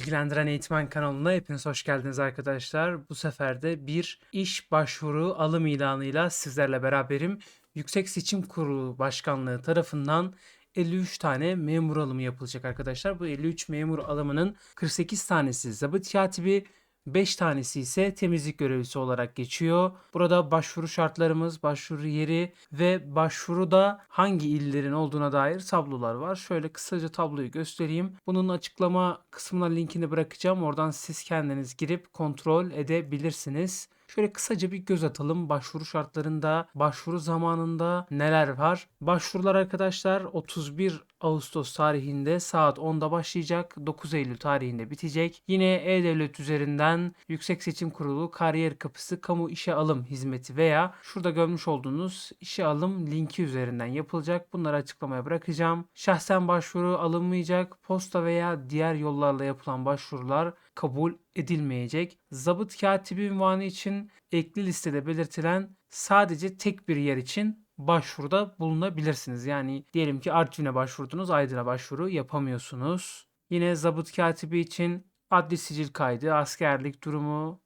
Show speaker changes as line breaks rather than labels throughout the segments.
Bilgilendiren Eğitmen kanalına hepiniz hoş geldiniz arkadaşlar. Bu sefer de bir iş başvuru alım ilanıyla sizlerle beraberim. Yüksek Seçim Kurulu Başkanlığı tarafından 53 tane memur alımı yapılacak arkadaşlar. Bu 53 memur alımının 48 tanesi zabıt katibi, 5 tanesi ise temizlik görevlisi olarak geçiyor. Burada başvuru şartlarımız, başvuru yeri ve başvuruda hangi illerin olduğuna dair tablolar var. Şöyle kısaca tabloyu göstereyim. Bunun açıklama kısmına linkini bırakacağım. Oradan siz kendiniz girip kontrol edebilirsiniz. Şöyle kısaca bir göz atalım. Başvuru şartlarında, başvuru zamanında neler var? Başvurular arkadaşlar 31 Ağustos tarihinde saat 10'da başlayacak. 9 Eylül tarihinde bitecek. Yine E-Devlet üzerinden Yüksek Seçim Kurulu Kariyer Kapısı Kamu İşe Alım Hizmeti veya şurada görmüş olduğunuz işe alım linki üzerinden yapılacak. Bunları açıklamaya bırakacağım. Şahsen başvuru alınmayacak. Posta veya diğer yollarla yapılan başvurular kabul edilmeyecek. Zabıt katibi ünvanı için ekli listede belirtilen sadece tek bir yer için başvuruda bulunabilirsiniz. Yani diyelim ki Artvin'e başvurdunuz, Aydın'a başvuru yapamıyorsunuz. Yine zabıt katibi için adli sicil kaydı, askerlik durumu,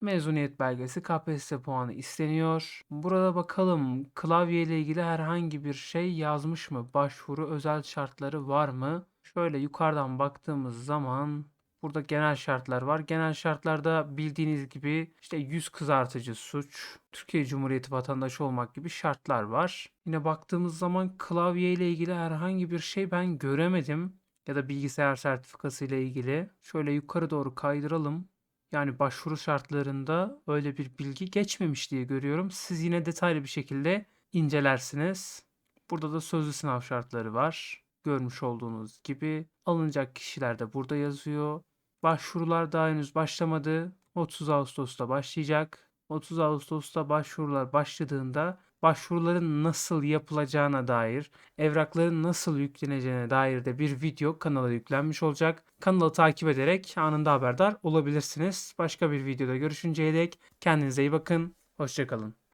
mezuniyet belgesi, KPSS puanı isteniyor. Burada bakalım klavye ile ilgili herhangi bir şey yazmış mı? Başvuru özel şartları var mı? Şöyle yukarıdan baktığımız zaman Burada genel şartlar var. Genel şartlarda bildiğiniz gibi işte yüz kızartıcı suç, Türkiye Cumhuriyeti vatandaşı olmak gibi şartlar var. Yine baktığımız zaman klavye ile ilgili herhangi bir şey ben göremedim. Ya da bilgisayar sertifikası ile ilgili. Şöyle yukarı doğru kaydıralım. Yani başvuru şartlarında öyle bir bilgi geçmemiş diye görüyorum. Siz yine detaylı bir şekilde incelersiniz. Burada da sözlü sınav şartları var. Görmüş olduğunuz gibi alınacak kişiler de burada yazıyor. Başvurular daha henüz başlamadı. 30 Ağustos'ta başlayacak. 30 Ağustos'ta başvurular başladığında başvuruların nasıl yapılacağına dair, evrakların nasıl yükleneceğine dair de bir video kanala yüklenmiş olacak. Kanalı takip ederek anında haberdar olabilirsiniz. Başka bir videoda görüşünceye dek kendinize iyi bakın. Hoşçakalın.